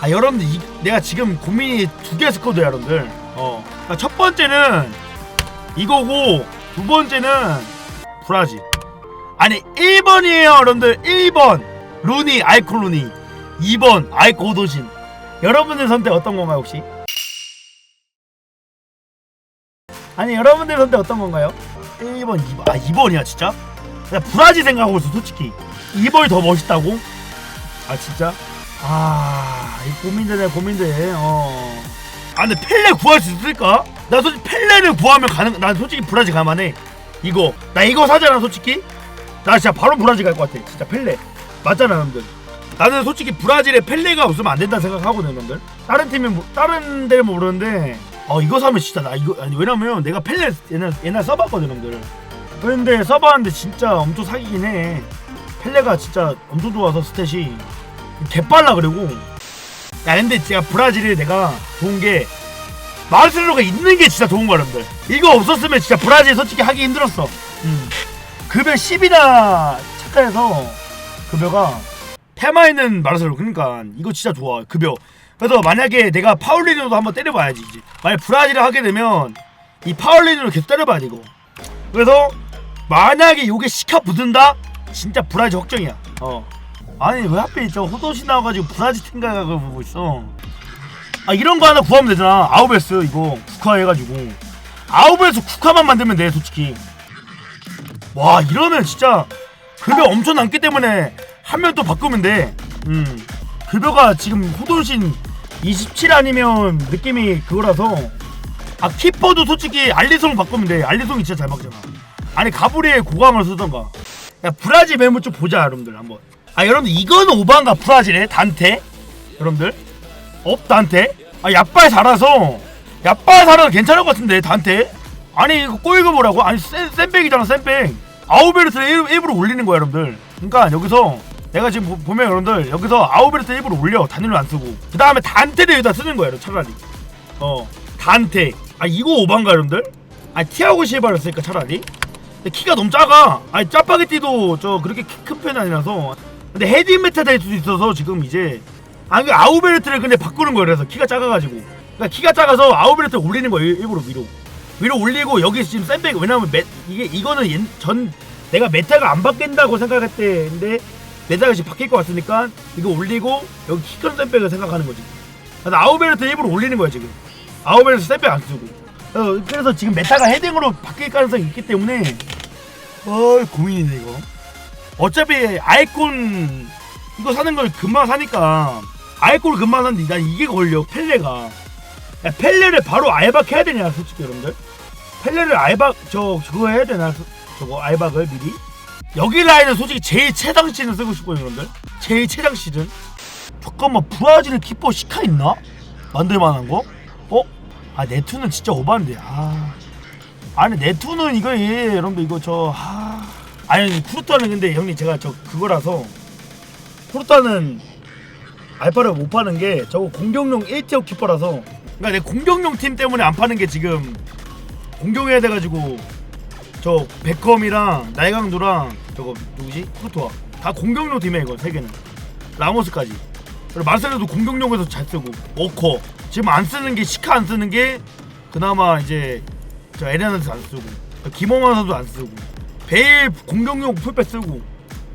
아 여러분들 이, 내가 지금 고민이 두 개 스쿼드야 여러분들 어 그러니까 첫 번째는 이거고 두 번째는 브라질 아니 1번이에요 여러분들 1번 루니 아이코 루니 2번 아이코 호도신 여러분들 선택 어떤 건가요 혹시? 아니 여러분들 선택 어떤 건가요? 1번 2번 아 2번이야 진짜? 나 브라질 생각하고 있어 솔직히 2번이 더 멋있다고? 아 진짜? 아, 이 고민되네, 고민돼. 어. 아, 근데 펠레 구할 수 있을까? 나 솔직히 펠레를 구하면 가능, 난 솔직히 브라질 가만해. 이거. 나 이거 사잖아, 솔직히. 나 진짜 바로 브라질 갈 것 같아. 진짜 펠레. 맞잖아, 여러분들. 나는 솔직히 브라질에 펠레가 없으면 안 된다 생각하거든, 여러분들. 다른 팀은, 모- 다른 데는 모르는데, 어, 이거 사면 진짜 나 이거, 아니, 왜냐면 내가 펠레 옛날, 옛날 써봤거든, 여러분들. 그런데 써봤는데 진짜 엄청 사기긴 해. 펠레가 진짜 엄청 좋아서 스탯이. 개빨라 그리고. 야 근데 제가 브라질이 내가 좋은 게 마르셀로가 있는 게 진짜 좋은 거야 여러분들. 이거 없었으면 진짜 브라질 솔직히 하기 힘들었어. 음. 급여 10이나 착각해서 급여가 테마 있는 마르셀로 그러니까 이거 진짜 좋아 급여. 그래서 만약에 내가 파울리노도 한번 때려봐야지 이제. 만약 브라질을 하게 되면 이 파울리노를 계속 때려봐야 돼 이거. 그래서 만약에 요게 시카 붙는다? 진짜 브라질 확정이야. 어 아니 왜 하필 저 호도시 나와가지고 브라질 팀가가 보고 있어? 아 이런 거 하나 구하면 되잖아. 아우베스 이거 국화 해가지고. 아우베스 국화만 만들면 돼 솔직히. 와 이러면 진짜 급여 엄청 남기 때문에 한 명 또 바꾸면 돼 음. 급여가 지금 호돈신 27 아니면 느낌이 그거라서. 아 키퍼도 솔직히 알리송 바꾸면 돼. 알리송이 진짜 잘 막잖아. 아니 가브리엘 고강을 쓰던가. 야 브라질 매물 좀 보자 여러분들 한번 아 여러분들 이거는 오반가 브라질의 단테? 여러분들? 업 단테? 아 야빨 살아서 야빨 살아서 괜찮을 것 같은데 단테? 아니 이거 꼬이고 뭐라고? 아니 센, 센백이잖아 센백. 아우베르트를 일, 일부러 올리는 거야 여러분들. 그러니까 여기서 내가 지금 보, 보면 여러분들 여기서 아우베르트 일부러 올려. 단일로 안 쓰고. 그 다음에 단테를 여기다 쓰는 거야 여러분, 차라리. 어 단테. 아 이거 오반가 여러분들? 아 티아고 실바를 쓸까 차라리? 키가 너무 작아. 아니 짜파게티도 저 그렇게 키큰 편이 아니라서 근데 헤딩 메타 될 수도 있어서 지금 이제 아그 아우베르트를 근데 바꾸는 거예요. 그래서 키가 작아가지고. 그러니까 키가 작아서 아우베르트를 올리는 거예요 일- 일부러 위로. 위로 올리고 여기 지금 샌백 왜냐면 메, 이게 이거는 옛, 전 내가 메타가 안 바뀐다고 생각했는데 메타가 지금 바뀔 것 같으니까 이거 올리고 여기 키큰 샌백을 생각하는 거지. 그래서 아우베르트 일부러 올리는 거야 지금. 아우베르트 샌백 안 쓰고. 어, 그래서 지금 메타가 헤딩으로 바뀔 가능성이 있기 때문에. 어 고민이네 이거 어차피 아이콘 이거 사는 걸 금방 사니까 아이콘을 금방 사는데 난 이게 걸려 펠레가. 야, 펠레를 바로 알박 해야 되냐 솔직히 여러분들? 펠레를 알박 저 저거 해야 되나? 소- 저거 알박을 미리? 여기 라인은 솔직히 제일 최장 시즌 쓰고 싶어요 여러분들. 제일 최장 시즌 잠깐만 브라질 키퍼 시카 있나? 만들만한 거? 어? 아 네투는 진짜 오반데. 아. 아니 네투는 이거 예 여러분들 이거 저 하... 아니 쿠르타는 근데 형님 제가 저 그거라서 쿠르타는 알파를 못 파는 게 저거 공격용 1티어 키퍼라서 그러니까 내 공격용 팀 때문에 안 파는 게 지금 공격해야 돼가지고 저 베컴이랑 나이강두랑 저거 누구지? 쿠르토아. 다 공격용 팀이야 이거 세 개는. 라모스까지. 그리고 마셀로도 공격용에서 잘 쓰고. 워커. 지금 안 쓰는 게 시카 안 쓰는 게 그나마 이제 저 에레나스 안 쓰고. 김홍환 선수 안 쓰고 베일 공격용 풀백 쓰고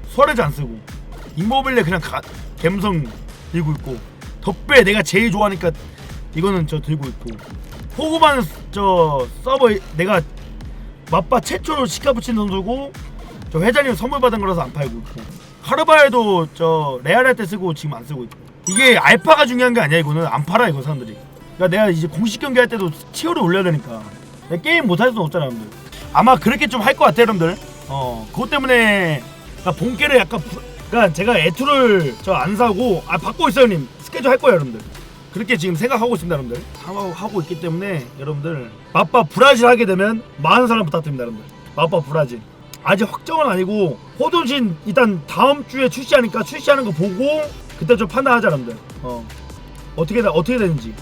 수아레즈 안 쓰고 임모빌레 그냥 가, 갬성 들고 있고 덕배 내가 제일 좋아하니까 이거는 저 들고 있고 호구만 저 서버 내가 맛바 최초로 시카 붙인 선수고 저 회장님 선물 받은 거라서 안 팔고 있고 카르바에도 저 레알 할 때 쓰고 지금 안 쓰고 있고. 이게 알파가 중요한 게 아니야 이거는. 안 팔아 이거 사람들이. 그러니까 내가 이제 공식 경기 할 때도 티어를 올려야 되니까. 게임 못 할 수는 없잖아 여러분들 아마 그렇게 좀 할 것 같아 여러분들. 어. 그것 때문에 그러니까 본캐를 약간 부, 그러니까 제가 에투를 저 안 사고 아 받고 있어요 형님. 스케줄 할 거예요 여러분들. 그렇게 지금 생각하고 있습니다 여러분들. 하고, 하고 있기 때문에 여러분들 마빠 브라질 하게 되면 많은 사람 부탁드립니다 여러분들. 마빠 브라질. 아직 확정은 아니고 호돈신 일단 다음 주에 출시하니까 출시하는 거 보고 그때 좀 판단하자 여러분들. 어. 어떻게 되- 어떻게 되는지